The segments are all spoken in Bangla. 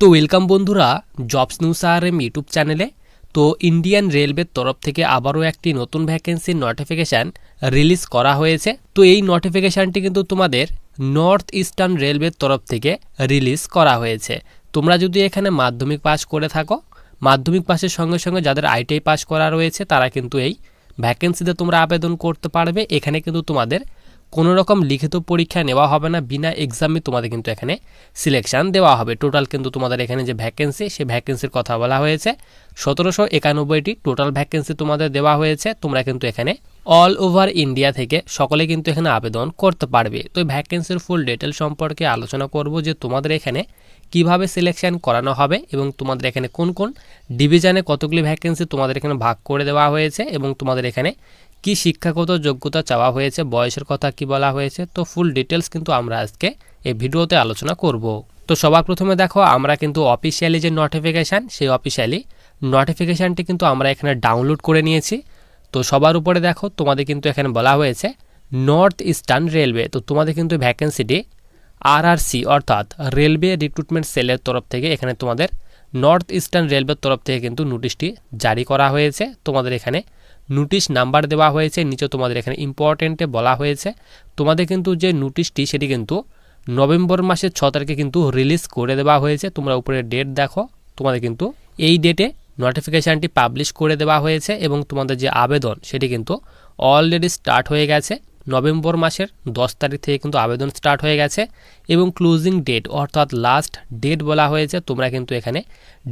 তো ওয়েলকাম বন্ধুরা jobs news R M YouTube চ্যানেলে তো ইন্ডিয়ান রেলওয়ের তরফ থেকে আবারও একটি নতুন ভ্যাকেন্সির নোটিফিকেশান রিলিজ করা হয়েছে। তো এই নোটিফিকেশানটি কিন্তু তোমাদের নর্থ ইস্টার্ন রেলওয়ের তরফ থেকে রিলিজ করা হয়েছে। তোমরা যদি এখানে মাধ্যমিক পাস করে থাকো, মাধ্যমিক পাসের সঙ্গে সঙ্গে যাদের আইটিআই পাস করা রয়েছে, তারা কিন্তু এই ভ্যাকেন্সিতে তোমরা আবেদন করতে পারবে। এখানে কিন্তু তোমাদের কোনো রকম লিখিত পরীক্ষা নেওয়া হবে না, বিনা এক্সামে তোমাদের কিন্তু এখানে সিলেকশন দেওয়া হবে। টোটাল কিন্তু তোমাদের এখানে যে ভ্যাকেন্সি সেই ভ্যাকেন্সির কথা বলা হয়েছে। সতেরোশো একানব্বইটি টোটাল ভ্যাকেন্সি তোমাদের দেওয়া হয়েছে। তোমরা কিন্তু এখানে অল ওভার ইন্ডিয়া থেকে সকলে কিন্তু এখানে আবেদন করতে পারবে। তো ভ্যাকেন্সির ফুল ডিটেল সম্পর্কে আলোচনা করব যে তোমাদের এখানে কীভাবে সিলেকশন করানো হবে এবং তোমাদের এখানে কোন কোন ডিভিশনে কতগুলি ভ্যাকেন্সি তোমাদের এখানে ভাগ করে দেওয়া হয়েছে এবং তোমাদের এখানে কি শিক্ষাগত যোগ্যতা চাওয়া হয়েছে, বয়সের কথা কি বলা হয়েছে, তো ফুল ডিটেলস কিন্তু আমরা আজকে এই ভিডিওতে আলোচনা করব। তো সবার প্রথমে দেখো, আমরা কিন্তু অফিসিয়ালি যে নোটিফিকেশান সেই অফিসিয়ালি নোটিফিকেশানটি কিন্তু আমরা এখানে ডাউনলোড করে নিয়েছি। তো সবার উপরে দেখো, তোমাদের কিন্তু এখানে বলা হয়েছে নর্থ ইস্টার্ন রেলওয়ে তো তোমাদের কিন্তু ভ্যাকেন্সিটি আরআরসি অর্থাৎ রেলওয়ে রিক্রুটমেন্ট সেলের তরফ থেকে এখানে তোমাদের নর্থ ইস্টার্ন রেলওয়ের তরফ থেকে কিন্তু নোটিশটি জারি করা হয়েছে। তোমাদের এখানে নোটিশ নাম্বার দেওয়া হয়েছে, নিচে তোমাদের এখানে ইম্পর্টেন্টে বলা হয়েছে। তোমাদের কিন্তু যে নোটিশটি সেটি কিন্তু নভেম্বর মাসের ছ তারিখে কিন্তু রিলিজ করে দেওয়া হয়েছে। তোমরা উপরে ডেট দেখো, তোমাদের কিন্তু এই ডেটে নোটিফিকেশানটি পাবলিশ করে দেওয়া হয়েছে এবং তোমাদের যে আবেদন, সেটি কিন্তু অলরেডি স্টার্ট হয়ে গেছে। নভেম্বর মাসের দশ তারিখ থেকে কিন্তু আবেদন স্টার্ট হয়ে গেছে এবং ক্লোজিং ডেট অর্থাৎ লাস্ট ডেট বলা হয়েছে, তোমরা কিন্তু এখানে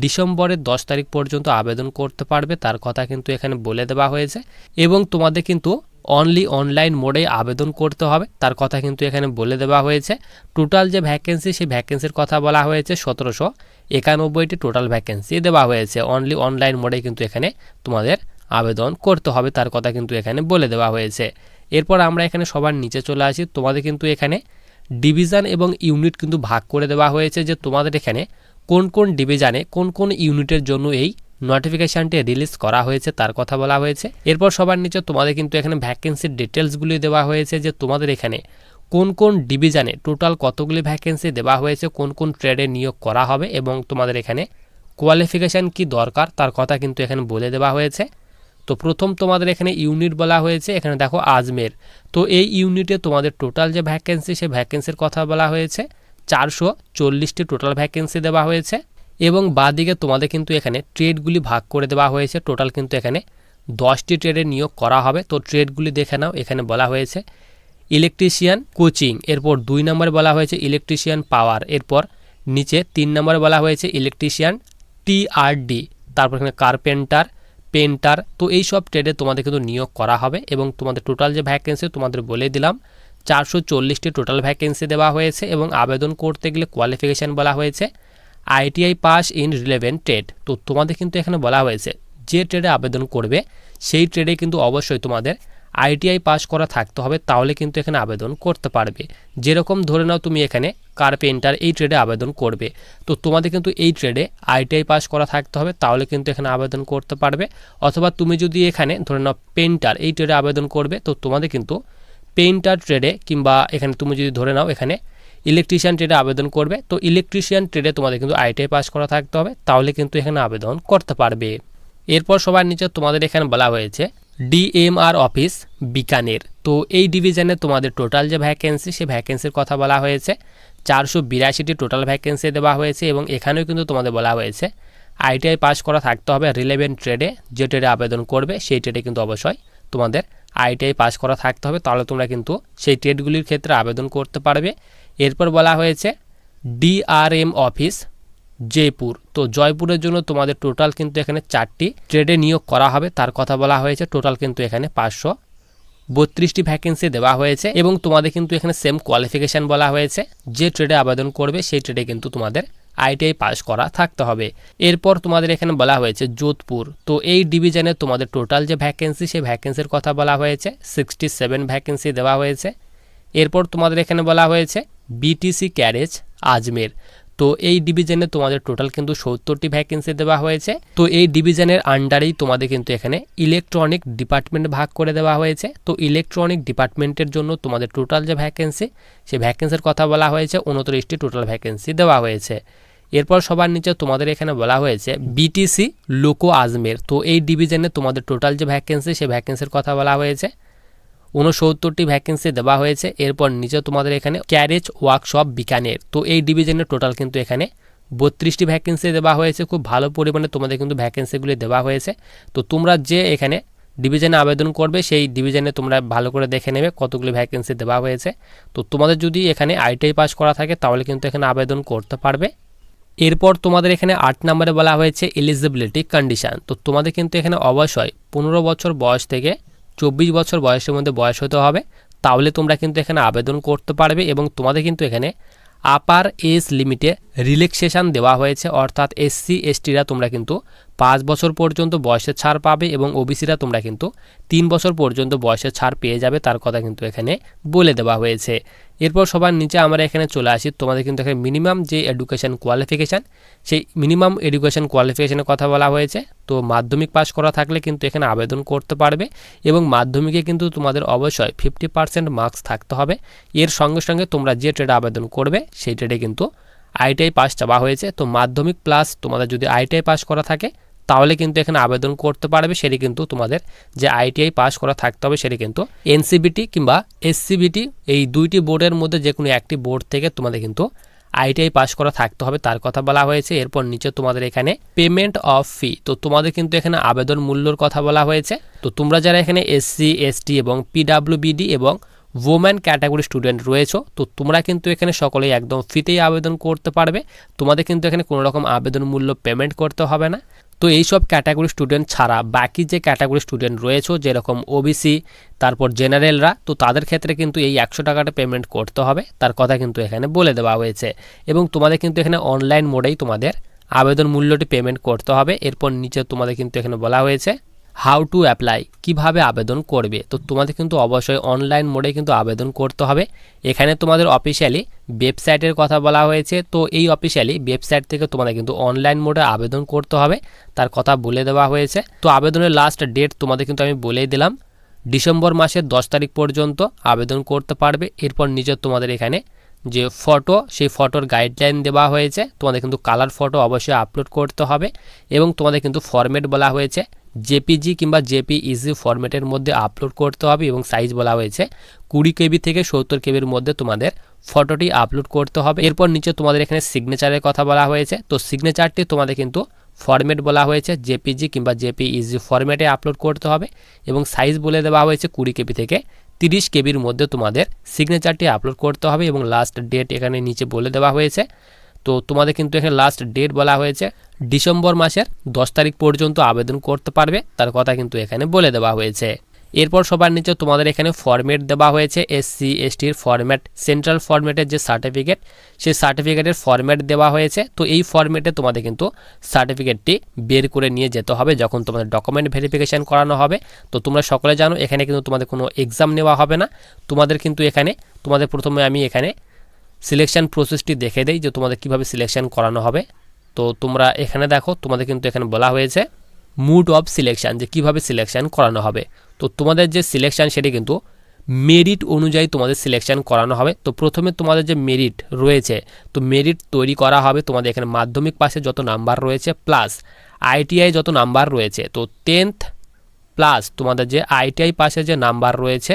ডিসেম্বরের দশ তারিখ পর্যন্ত আবেদন করতে পারবে, তার কথা কিন্তু এখানে বলে দেওয়া হয়েছে। এবং তোমাদের কিন্তু অনলি অনলাইন মোডে আবেদন করতে হবে, তার কথা কিন্তু এখানে বলে দেওয়া হয়েছে। টোটাল যে ভ্যাকেন্সি সেই ভ্যাকেন্সির কথা বলা হয়েছে সতেরোশো একানব্বইটি টোটাল ভ্যাকেন্সি দেওয়া হয়েছে। অনলি অনলাইন মোডে কিন্তু এখানে তোমাদের আবেদন করতে হবে, তার কথা কিন্তু এখানে বলে দেওয়া হয়েছে। এরপর আমরা এখানে সবার নিচে চলে আসি। তোমাদের কিন্তু এখানে ডিভিশন এবং ইউনিট কিন্তু ভাগ করে দেওয়া হয়েছে যে তোমাদের এখানে কোন কোন ডিভিশনে কোন কোন ইউনিটের জন্য এই নোটিফিকেশানটি রিলিজ করা হয়েছে তার কথা বলা হয়েছে। এরপর সবার নিচে তোমাদের কিন্তু এখানে ভ্যাকেন্সির ডিটেলসগুলি দেওয়া হয়েছে যে তোমাদের এখানে কোন কোন ডিভিশনে টোটাল কতগুলি ভ্যাকেন্সি দেওয়া হয়েছে, কোন কোন ট্রেডে নিয়োগ করা হবে এবং তোমাদের এখানে কোয়ালিফিকেশান কি দরকার তার কথা কিন্তু এখানে বলে দেওয়া হয়েছে। তো প্রথম তোমাদের এখানে ইউনিট বলা হয়েছে, এখানে দেখো আজমের। তো এই ইউনিটে তোমাদের টোটাল যে ভ্যাকেন্সি সে ভ্যাকেন্সির কথা বলা হয়েছে। চারশো চল্লিশটি টোটাল ভ্যাকেন্সি দেওয়া হয়েছে এবং বাদিকে তোমাদের কিন্তু এখানে ট্রেডগুলি ভাগ করে দেওয়া হয়েছে। টোটাল কিন্তু এখানে দশটি ট্রেডে নিয়োগ করা হবে। তো ট্রেডগুলি দেখে নাও, এখানে বলা হয়েছে ইলেকট্রিশিয়ান কোচিং এরপর দুই নম্বরে বলা হয়েছে ইলেকট্রিশিয়ান পাওয়ার এরপর নিচে তিন নম্বরে বলা হয়েছে ইলেকট্রিশিয়ান টিআরডি তারপর এখানে কার্পেন্টার পেন্টার, তো এই সব ট্রেডে তোমাদের কিন্তু নিয়োগ করা হবে এবং তোমাদের টোটাল যে ভ্যাকেন্সি তোমাদের বলে দিলাম, চারশো চল্লিশটি টোটাল ভ্যাকেন্সি দেওয়া হয়েছে এবং আবেদন করতে গেলে কোয়ালিফিকেশান বলা হয়েছে ITI pass in relevant trade তো তোমাদের কিন্তু এখানে বলা হয়েছে, যে ট্রেডে আবেদন করবে, সেই ট্রেডে কিন্তু অবশ্যই তোমাদের আইটিআই পাস করা থাকতে হবে, তাহলে কিন্তু এখানে আবেদন করতে পারবে। যেরকম ধরে নাও তুমি এখানে কার্পেন্টার এই ট্রেডে আবেদন করবে। তো তোমাদের কিন্তু এই ট্রেডে আইটিআই পাস করা থাকতে হবে, তাহলে কিন্তু এখানে আবেদন করতে পারবে। অথবা তুমি যদি এখানে ধরে নাও পেন্টার এই ট্রেডে আবেদন করবে, তো তোমাদের কিন্তু পেন্টার ট্রেডে কিংবা এখানে তুমি যদি ধরে নাও এখানে ইলেকট্রিশিয়ান ট্রেডে আবেদন করবে, তো ইলেকট্রিশিয়ান ট্রেডে তোমাদের কিন্তু আইটিআই পাস করা থাকতে হবে, তাহলে কিন্তু এখানে আবেদন করতে পারবে। এরপর সবার নিচে তোমাদের এখানে বলা হয়েছে ডিএমআর অফিস বিকানের তো এই ডিভিশনে তোমাদের টোটাল যে ভ্যাকেন্সি সে ভ্যাকেন্সির কথা বলা হয়েছে। চারশো বিরাশিটি টোটাল ভ্যাকেন্সি দেওয়া হয়েছে এবং এখানেও কিন্তু তোমাদের বলা হয়েছে আইটিআই পাস করা থাকতে হবে রিলেভেন্ট ট্রেডে যে ট্রেডে আবেদন করবে, সেই ট্রেডে কিন্তু অবশ্যই তোমাদের আইটিআই পাস করা থাকতে হবে। তাহলে তোমরা কিন্তু সেই ট্রেডগুলির ক্ষেত্রে আবেদন করতে পারবে। এরপর বলা হয়েছে ডিআরএম অফিস জয়পুর। তো জয়পুরের জন্য তোমাদের টোটাল কিন্তু এখানে চারটি ট্রেডে নিয়োগ করা হবে। তার কথা বলা হয়েছে টোটাল কিন্তু এখানে পাঁচশো বত্রিশটি ভ্যাকেন্সি দেওয়া হয়েছে এবং তোমাদের কিন্তু এখানে সেম কোয়ালিফিকেশান বলা হয়েছে। যে ট্রেডে আবেদন করবে, সেই ট্রেডে কিন্তু তোমাদের আইটিআই পাস করা থাকতে হবে। এরপর তোমাদের এখানে বলা হয়েছে যোধপুর। তো এই ডিভিশনে তোমাদের টোটাল যে ভ্যাকেন্সি সেই ভ্যাকেন্সির কথা বলা হয়েছে সিক্সটি সেভেন ভ্যাকেন্সি দেওয়া হয়েছে। এরপর তোমাদের এখানে বলা হয়েছে বিটিসি ক্যারেজ আজমের। তো এই ডিভিশনে তোমাদের টোটাল কিন্তু সত্তরটি ভ্যাকেন্সি দেওয়া হয়েছে। তো এই ডিভিশনের আন্ডারেই তোমাদের কিন্তু এখানে ইলেকট্রনিক ডিপার্টমেন্ট ভাগ করে দেওয়া হয়েছে। তো ইলেকট্রনিক ডিপার্টমেন্টের জন্য তোমাদের টোটাল যে ভ্যাকেন্সি সেই ভ্যাকেন্সির কথা বলা হয়েছে, উনত্রিশটি টোটাল ভ্যাকেন্সি দেওয়া হয়েছে। এরপর সবার নিচে তোমাদের এখানে বলা হয়েছে বিটিসি লোকো আজমের তো এই ডিভিশনে তোমাদের টোটাল যে ভ্যাকেন্সি সেই ভ্যাকেন্সির কথা বলা হয়েছে। উনসত্তরটি ভ্যাকেন্সি দেওয়া হয়েছে। এরপর নিচে তোমাদের এখানে ক্যারেজ ওয়ার্কশপ বিকানের। তো এই ডিভিশনের টোটাল কিন্তু এখানে বত্রিশটি ভ্যাকেন্সি দেওয়া হয়েছে। খুব ভালো পরিমাণে তোমাদের কিন্তু ভ্যাকেন্সিগুলি দেওয়া হয়েছে। তো তোমরা যে এখানে ডিভিশনে আবেদন করবে, সেই ডিভিশনে তোমরা ভালো করে দেখে নেবে কতগুলি ভ্যাকেন্সি দেওয়া হয়েছে। তো তোমাদের যদি এখানে আইটিআই পাস করা থাকে, তাহলে কিন্তু এখানে আবেদন করতে পারবে। এরপর তোমাদের এখানে আট নম্বরে বলা হয়েছে এলিজিবিলিটি কন্ডিশন তো তোমাদের কিন্তু এখানে অবশ্যই পনেরো বছর বয়স থেকে চব্বিশ বছর বয়সের মধ্যে বয়স হতে হবে, তাহলে তোমরা কিন্তু এখানে আবেদন করতে পারবে এবং তোমাদের কিন্তু এখানে আপার এজ লিমিটে রিল্যাক্সেশান দেওয়া হয়েছে, অর্থাৎ এসসি এসটিরা তোমরা কিন্তু পাঁচ বছর পর্যন্ত বয়সের ছাড় পাবে এবং ওবিসিরা তোমরা কিন্তু তিন বছর পর্যন্ত বয়সের ছাড় পেয়ে যাবে, তার কথা কিন্তু এখানে বলে দেওয়া হয়েছে। এরপর সবার নিচে আমরা এখানে চলে আসি, তোমাদের কিন্তু এখানে মিনিমাম যে এডুকেশন কোয়ালিফিকেশান সেই মিনিমাম এডুকেশন কোয়ালিফিকেশানের কথা বলা হয়েছে। তো মাধ্যমিক পাস করা থাকলে কিন্তু এখানে আবেদন করতে পারবে এবং মাধ্যমিকে কিন্তু তোমাদের অবশ্যই ফিফটি পার্সেন্ট মার্কস থাকতে হবে। এর সঙ্গে সঙ্গে তোমরা যে ট্রেডে আবেদন করবে, সেই ট্রেডে কিন্তু আইটিআই পাস চাওয়া হয়েছে। তো মাধ্যমিক প্লাস তোমাদের যদি আইটিআই পাস করা থাকে তাহলে কিন্তু এখানে আবেদন করতে পারবে, সেটি কিন্তু তোমাদের যে আইটিআই পাস করা থাকতে হবে, সেটি কিন্তু এনসিবিটি কিংবা এসসিবিটি এই দুইটি বোর্ডের মধ্যে যে কোনো একটি বোর্ড থেকে তোমাদের কিন্তু আইটিআই পাস করা থাকতে হবে, তার কথা বলা হয়েছে। এরপর নিচে তোমাদের এখানে পেমেন্ট অফ ফি তো তোমাদের কিন্তু এখানে আবেদন মূল্যর কথা বলা হয়েছে। তো তোমরা যারা এখানে এসসি এসটি এবং পিডাব্লিউবিডি এবং ওমেন ক্যাটাগরি স্টুডেন্ট রয়েছো, তো তোমরা কিন্তু এখানে সকলেই একদম ফ্রিতেই আবেদন করতে পারবে। তোমাদের কিন্তু এখানে কোনো রকম আবেদন মূল্য পেমেন্ট করতে হবে না। তো এই সব ক্যাটাগরি স্টুডেন্ট ছাড়া বাকি যে ক্যাটাগরি স্টুডেন্ট রয়েছে, যেরকম ওবিসি তারপর জেনারেলরা, তো তাদের ক্ষেত্রে কিন্তু এই একশো টাকাটা পেমেন্ট করতে হবে। তার কথা কিন্তু এখানে বলে দেওয়া হয়েছে। এবং তোমাদের কিন্তু এখানে অনলাইন মোডেই তোমাদের আবেদন মূল্যটি পেমেন্ট করতে হবে। এরপর নিচে তোমাদের কিন্তু এখানে বলা হয়েছে হাউ টু অ্যাপ্লাই, কীভাবে আবেদন করবে? তো তোমাদের কিন্তু অবশ্যই অনলাইন মোডে কিন্তু আবেদন করতে হবে। এখানে তোমাদের অফিসিয়ালি ওয়েবসাইটের কথা বলা হয়েছে। তো এই অফিসিয়ালি ওয়েবসাইট থেকে তোমাদের কিন্তু অনলাইন মোডে আবেদন করতে হবে। তার কথা বলে দেওয়া হয়েছে। তো আবেদনের লাস্ট ডেট তোমাদের কিন্তু আমি বলেই দিলাম। ডিসেম্বর মাসের দশ তারিখ পর্যন্ত আবেদন করতে পারবে। এরপর নিজের তোমাদের এখানে যে ফটো সেই ফটোর গাইডলাইন দেওয়া হয়েছে। তোমাদের কিন্তু কালার ফটো অবশ্যই আপলোড করতে হবে। এবং তোমাদের কিন্তু ফরম্যাট বলা হয়েছে। জেপিজি কিংবা জেপি ইজি ফরম্যাটের মধ্যে আপলোড করতে হবে এবং সাইজ বলা হয়েছে। কুড়ি কেবি থেকে সত্তর কেবির মধ্যে তোমাদের ফটোটি আপলোড করতে হবে। এরপর নিচে তোমাদের এখানে সিগনেচারের কথা বলা হয়েছে। তো সিগনেচারটি তোমাদের কিন্তু ফরম্যাট বলা হয়েছে, জেপিজি কিংবা জেপিইজি ফরম্যাটে আপলোড করতে হবে এবং সাইজ বলে দেওয়া হয়েছে কুড়ি কেবি থেকে তিরিশ কেবির মধ্যে তোমাদের সিগনেচারটি আপলোড করতে হবে এবং লাস্ট ডেট এখানে নিচে বলে দেওয়া হয়েছে। তো তোমাদের কিন্তু এখানে লাস্ট ডেট বলা হয়েছে। ডিসেম্বর মাসের দশ তারিখ পর্যন্ত আবেদন করতে পারবে, তার কথা কিন্তু এখানে বলে দেওয়া হয়েছে। এরপর সবার নিচে তোমাদের এখানে ফরম্যাট দেওয়া হয়েছে এসসি এসটির ফরম্যাট সেন্ট্রাল ফরম্যাটের যে সার্টিফিকেট সেই সার্টিফিকেটের ফরম্যাট দেওয়া হয়েছে। তো এই ফরম্যাটে তোমাদের কিন্তু সার্টিফিকেটটি বের করে নিয়ে যেতে হবে যখন তোমাদের ডকুমেন্ট ভেরিফিকেশান করানো হবে। তো তোমরা সকলে জানো, এখানে কিন্তু তোমাদের কোনো এক্সাম নেওয়া হবে না। তোমাদের কিন্তু এখানে, তোমাদের প্রথমে আমি এখানে সিলেকশান প্রসেসটি দেখে দেই যে তোমাদের কীভাবে সিলেকশান করানো হবে। তো তোমরা এখানে দেখো, তোমাদের কিন্তু এখানে বলা হয়েছে মুড অফ সিলেকশান যে কীভাবে সিলেকশান করানো হবে। তো তোমাদের যে সিলেকশান সেটি কিন্তু মেরিট অনুযায়ী তোমাদের সিলেকশান করানো হবে। তো প্রথমে তোমাদের যে মেরিট রয়েছে, তো মেরিট তৈরি করা হবে তোমাদের এখানে মাধ্যমিক পাশে যত নাম্বার রয়েছে প্লাস আইটিআই যত নাম্বার রয়েছে, তো টেন্থ প্লাস তোমাদের যে আইটিআই পাশে যে নাম্বার রয়েছে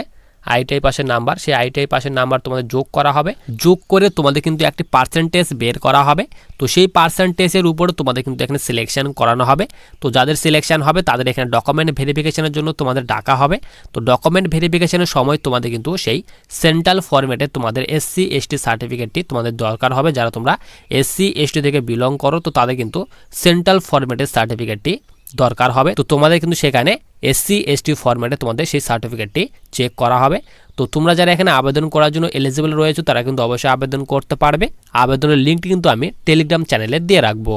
আইটিআই পাশের নাম্বার সেই আইটিআই পাশের নাম্বার তোমাদের যোগ করা হবে। যোগ করে তোমাদের কিন্তু একটি পার্সেন্টেজ বের করা হবে। তো সেই পার্সেন্টেজের উপরে তোমাদের কিন্তু এখানে সিলেকশন করানো হবে। তো যাদের সিলেকশন হবে, তাদের এখানে ডকুমেন্ট ভেরিফিকেশনের জন্য তোমাদের ডাকা হবে। তো ডকুমেন্ট ভেরিফিকেশনের সময় তোমাদের কিন্তু সেই সেন্ট্রাল ফরম্যাটে তোমাদের এসসি এসটি সার্টিফিকেটটি তোমাদের দরকার হবে। যারা তোমরা এসসি এসটি থেকে বিলং করো, তো তাদের কিন্তু সেন্ট্রাল ফরম্যাটের সার্টিফিকেটটি দরকার হবে। তো তোমাদের কিন্তু সেখানে এসসি এসটি ফরম্যাটে তোমাদের সেই সার্টিফিকেটটি চেক করা হবে। তো তোমরা যারা এখানে আবেদন করার জন্য এলিজিবল রয়েছে, তারা কিন্তু অবশ্যই আবেদন করতে পারবে। আবেদনের লিঙ্কটি কিন্তু আমি টেলিগ্রাম চ্যানেলে দিয়ে রাখব।